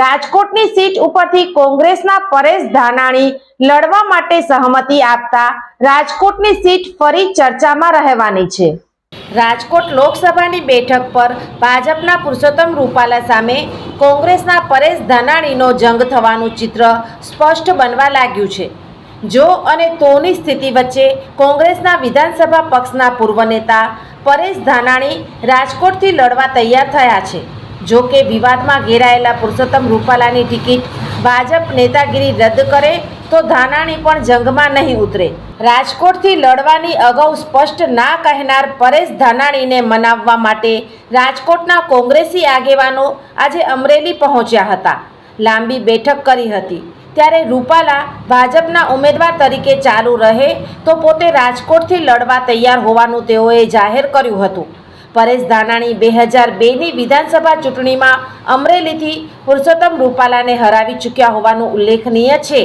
રાજકોટની સીટ ઉપરથી કોંગ્રેસના પરેશ ધાનાણી લડવા માટે સહમતિ આપતા રાજકોટની સીટ ફરી ચર્ચામાં રહેવાની છે. રાજકોટ લોકસભાની બેઠક પર ભાજપના પુરુષોત્તમ રૂપાલા સામે કોંગ્રેસના પરેશ ધાનાણીનો જંગ થવાનું ચિત્ર સ્પષ્ટ બનવા લાગ્યું છે. જો અને તોની સ્થિતિ વચ્ચે કોંગ્રેસના વિધાનસભા પક્ષના પૂર્વ નેતા પરેશ ધાનાણી રાજકોટથી લડવા તૈયાર થયા છે. જો કે વિવાદમાં ઘેરાયેલા પુરુષોત્તમ રૂપાલાની ટિકિટ ભાજપ નેતાગીરી રદ કરે તો ધાનાણી પણ જંગમાં નહીં ઉતરે. રાજકોટથી લડવાની અગાઉ સ્પષ્ટ ના કહેનાર પરેશ ધાનાણીને મનાવવા માટે રાજકોટના કોંગ્રેસી આગેવાનો આજે અમરેલી પહોંચ્યા હતા. લાંબી બેઠક કરી હતી. ત્યારે રૂપાલા ભાજપના ઉમેદવાર તરીકે ચાલુ રહે તો પોતે રાજકોટથી લડવા તૈયાર હોવાનું તેઓએ જાહેર કર્યું હતું. પરેશ ધાનાણી બે હજાર બેની વિધાનસભા ચૂંટણીમાં અમરેલીથી પુરુષોત્તમ રૂપાલાને હરાવી ચૂક્યા હોવાનું ઉલ્લેખનીય છે.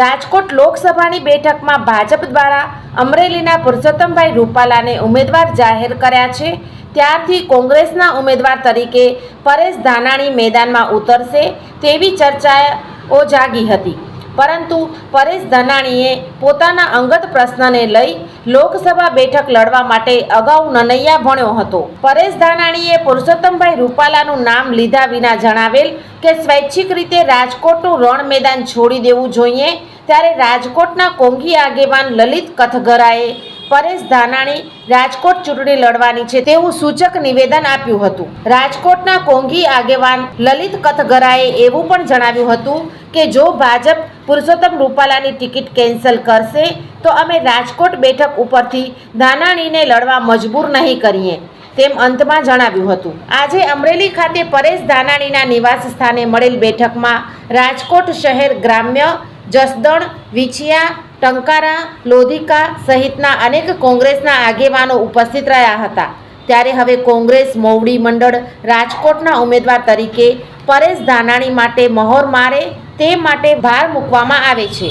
રાજકોટ લોકસભાની બેઠકમાં ભાજપ દ્વારા અમરેલીના પુરુષોત્તમભાઈ રૂપાલાને ઉમેદવાર જાહેર કર્યા છે. ત્યારથી કોંગ્રેસના ઉમેદવાર તરીકે પરેશ ધાનાણી મેદાનમાં ઉતરશે તેવી ચર્ચાઓ જાગી હતી. પરંતુ પરેશ ધાનાણીએ પોતાના અંગત પ્રશ્નને લઈ લોકસભા બેઠક લડવા માટે અગાઉ નનૈયા ભણ્યો હતો. પરેશ ધાનાણીએ પુરુષોત્તમભાઈ રૂપાલાનું નામ લીધા વિના જણાવેલ કે સ્વૈચ્છિક રીતે રાજકોટનું રણ મેદાન છોડી દેવું જોઈએ, ત્યારે રાજકોટના કોંગી આગેવાન લલિત કથગરાએ પરેશ ધાનાણી રાજકોટ ચૂંટણી લડવાની છે. તેવું સૂચક નિવેદન આપ્યું હતું. રાજકોટના કોંઘી આગેવાન લલિત કથગરાએ એવું પણ જણાવ્યું હતું કે જો ભાજપ પુરુષોત્તમ રૂપાલાની ટિકિટ કેન્સલ કરશે, તો અમે રાજકોટ બેઠક ઉપરથી ધાનાણીને લડવા મજબૂર નહીં કરીએ, તેમ અંતમાં જણાવ્યું હતું. આજે અમરેલી ખાતે પરેશ ધાનાણીના નિવાસ સ્થાને મળેલ બેઠકમાં રાજકોટ શહેર ગ્રામ્ય જસદણ, વિછિયા ટંકારા, લોધિકા સહિતના અનેક કોંગ્રેસના આગેવાનો ઉપસ્થિત રહ્યા હતા. ત્યારે હવે કોંગ્રેસ મોવડી મંડળ રાજકોટના ઉમેદવાર તરીકે પરેશ ધાનાણી માટે મહોર મારે તે માટે ભાર મૂકવામાં આવે છે.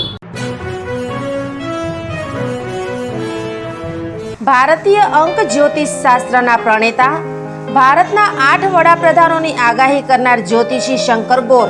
ભારતીય અંક જ્યોતિષ શાસ્ત્રના પ્રણેતા, ભારતના આઠ વડાપ્રધાનોની આગાહી કરનાર જ્યોતિષી શંકર ગોર